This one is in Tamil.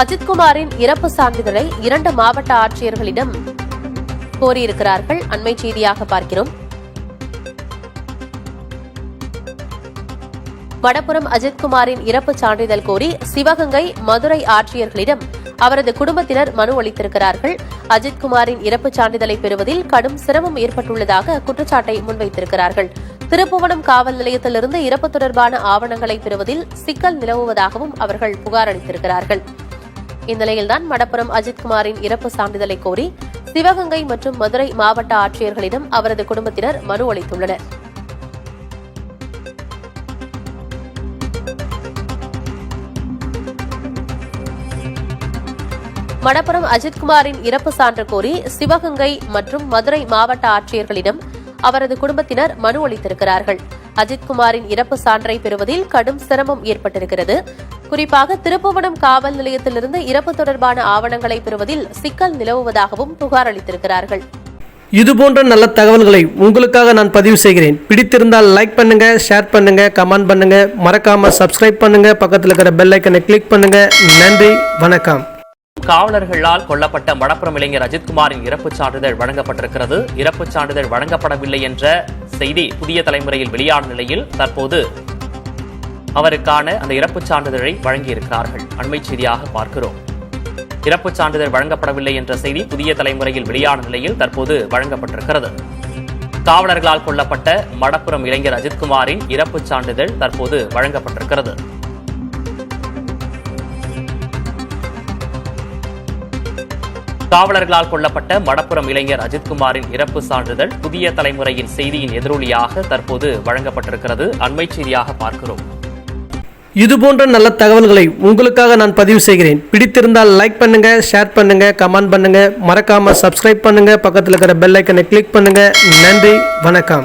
அஜித்குமாரின் இறப்பு சான்றிதழை இரண்டு மாவட்ட ஆட்சியர்களிடம் கோரியிருக்கிறார்கள். அண்மை செய்தியாக பார்க்கிறோம். வடபுறம் அஜித்குமாரின் இறப்பு சான்றிதழ் கோரி சிவகங்கை மதுரை ஆட்சியர்களிடம் அவரது குடும்பத்தினர் மனு அளித்திருக்கிறார்கள். அஜித்குமாரின் இறப்பு சான்றிதழை பெறுவதில் கடும் சிரமம் ஏற்பட்டுள்ளதாக குற்றச்சாட்டை முன்வைத்திருக்கிறார்கள். திருப்புவனம் காவல் நிலையத்திலிருந்து இறப்பு தொடர்பான ஆவணங்களை பெறுவதில் சிக்கல் நிலவுவதாகவும் அவர்கள் புகார் அளித்திருக்கிறார்கள். இந்நிலையில்தான் மடப்புறம் அஜித்குமாரின் இறப்பு சான்றிதழை கோரி சிவகங்கை மற்றும் மதுரை மாவட்ட ஆட்சியர்களிடம் அவரது குடும்பத்தினர் மனு அளித்துள்ளனர். மணப்புரம் அஜித்குமாரின் இறப்பு சான்று கோரி சிவகங்கை மற்றும் மதுரை மாவட்ட ஆட்சியர்களிடம் அவரது குடும்பத்தினர் மனு அளித்திருக்கிறார்கள். அஜித்குமாரின் இறப்பு சான்றை பெறுவதில் கடும் சிரமம் ஏற்பட்டிருக்கிறது. குறிப்பாக திருப்புவனம் காவல் நிலையத்திலிருந்து இறப்பு தொடர்பான ஆவணங்களை பெறுவதில் சிக்கல் நிலவுவதாகவும் புகார் அளித்திருக்கிறார்கள். இது போன்ற நல்ல தகவல்களை உங்களுக்காக நான் பதிவு செய்கிறேன். பிடித்திருந்தால் லைக் பண்ணுங்க ஷேர் பண்ணுங்க கமெண்ட் பண்ணுங்க. மறக்காம சப்ஸ்கிரைப் பண்ணுங்க. பக்கத்தில் இருக்கிற பெல் ஐக்கனை கிளிக் பண்ணுங்க. நன்றி வணக்கம். காவலர்களால் கொல்லப்பட்ட மடப்புறம் இளைஞர் அஜித்குமாரின் இறப்புச் சான்றிதழ் வழங்கப்பட்டிருக்கிறது. இறப்புச் சான்றிதழ் வழங்கப்படவில்லை என்ற செய்தி புதிய தலைமுறையில் வெளியான நிலையில் தற்போது அவருக்கான அந்த இறப்புச் சான்றிதழை வழங்கியிருக்கிறார்கள். அண்மை செய்தியாக பார்க்கிறோம். இறப்புச் சான்றிதழ் வழங்கப்படவில்லை என்ற செய்தி புதிய தலைமுறையில் வெளியான நிலையில் தற்போது வழங்கப்பட்டிருக்கிறது. காவலர்களால் கொல்லப்பட்ட மடப்புறம் இளைஞர் அஜித்குமாரின் இறப்புச் சான்றிதழ் தற்போது வழங்கப்பட்டிருக்கிறது. காவலர்களால் கொல்லப்பட்ட மடப்புறம் இளைஞர் அஜித்குமாரின் இறப்பு சான்றிதழ் புதிய தலைமுறையின் செய்தியின் எதிரொலியாக தற்போது வழங்கப்பட்டிருக்கிறது. அண்மை செய்தியாக பார்க்கிறோம். இது போன்ற நல்ல தகவல்களை உங்களுக்காக நான் பதிவு செய்கிறேன். பிடித்திருந்தால் லைக் பண்ணுங்க ஷேர் பண்ணுங்க கமெண்ட் பண்ணுங்க. மறக்காம சப்ஸ்கிரைப் பண்ணுங்க. பக்கத்தில் இருக்கிற பெல் ஐக்கனை கிளிக் பண்ணுங்க. நன்றி வணக்கம்.